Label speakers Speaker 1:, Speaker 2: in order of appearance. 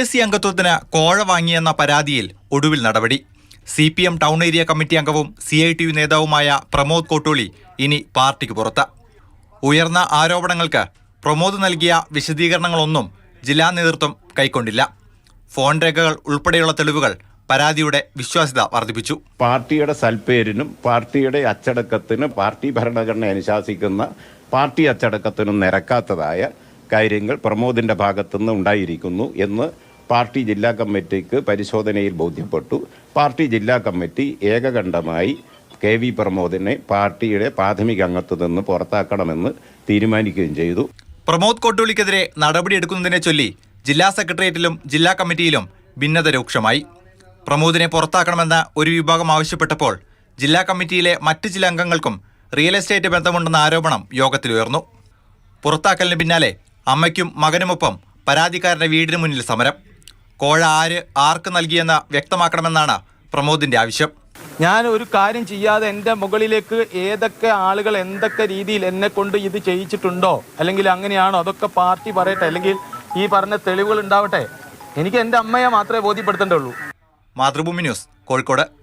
Speaker 1: S C അംഗത്വത്തിന് കോഴ വാങ്ങിയെന്ന പരാതിയിൽ ഒടുവിൽ നടപടി. C P M town area committee അംഗവും സി ഐ ടി യു നേതാവുമായ പ്രമോദ് കോട്ടൂളി ഇനി പാർട്ടിക്ക് പുറത്ത്. ഉയർന്ന ആരോപണങ്ങൾക്ക് പ്രമോദ് നൽകിയ വിശദീകരണങ്ങളൊന്നും ജില്ലാ നേതൃത്വം കൈക്കൊണ്ടില്ല. ഫോൺ രേഖകൾ ഉൾപ്പെടെയുള്ള തെളിവുകൾ പരാതിയുടെ വിശ്വാസ്യത വർദ്ധിപ്പിച്ചു.
Speaker 2: പാർട്ടിയുടെ സൽപ്പേരിനും പാർട്ടിയുടെ അച്ചടക്കത്തിനും പാർട്ടി ഭരണഘടന അനുശാസിക്കുന്ന പാർട്ടി അച്ചടക്കത്തിനും നിരക്കാത്തതായ കാര്യങ്ങൾ പ്രമോദിന്റെ ഭാഗത്തുനിന്ന് ഉണ്ടായിരിക്കുന്നു എന്ന് പാർട്ടി ജില്ലാ കമ്മിറ്റിക്ക് പരിശോധനയിൽ ബോധ്യപ്പെട്ടു. പാർട്ടി ജില്ലാ കമ്മിറ്റി ഏകകണ്ഠമായി കെ വി പ്രമോദിനെ പാർട്ടിയുടെ പ്രാഥമിക അംഗത്തു നിന്ന് പുറത്താക്കണമെന്ന് തീരുമാനിക്കുകയും ചെയ്തു.
Speaker 1: പ്രമോദ് കോട്ടൂളിക്കെതിരെ നടപടിയെടുക്കുന്നതിനെ ചൊല്ലി ജില്ലാ സെക്രട്ടേറിയറ്റിലും ജില്ലാ കമ്മിറ്റിയിലും ഭിന്നത രൂക്ഷമായി. പ്രമോദിനെ പുറത്താക്കണമെന്ന ഒരു വിഭാഗം ആവശ്യപ്പെട്ടപ്പോൾ ജില്ലാ കമ്മിറ്റിയിലെ മറ്റ് ചില അംഗങ്ങൾക്കും റിയൽ എസ്റ്റേറ്റ് ബന്ധമുണ്ടെന്ന ആരോപണം യോഗത്തിലുയർന്നു പുറത്താക്കലിന് പിന്നാലെ അമ്മയ്ക്കും മകനുമൊപ്പം പരാതിക്കാരന്റെ വീടിന് മുന്നിൽ സമരം. കോഴ ആര് ആർക്ക് നൽകിയെന്ന് വ്യക്തമാക്കണമെന്നാണ് പ്രമോദിന്റെ ആവശ്യം.
Speaker 3: ഞാൻ ഒരു കാര്യം ചെയ്യാതെ എന്റെ മുകളിലേക്ക് ഏതൊക്കെ ആളുകൾ എന്തൊക്കെ രീതിയിൽ എന്നെ കൊണ്ട് ഇത് ചെയ്യിച്ചിട്ടുണ്ടോ? അല്ലെങ്കിൽ അങ്ങനെയാണോ? അതൊക്കെ പാർട്ടി പറയട്ടെ. അല്ലെങ്കിൽ ഈ പറഞ്ഞ തെളിവുകൾ ഉണ്ടാവട്ടെ. എനിക്ക് എന്റെ അമ്മയെ മാത്രമേ ബോധ്യപ്പെടുത്തേണ്ടുള്ളൂ.
Speaker 1: മാതൃഭൂമി ന്യൂസ് കോഴിക്കോട്.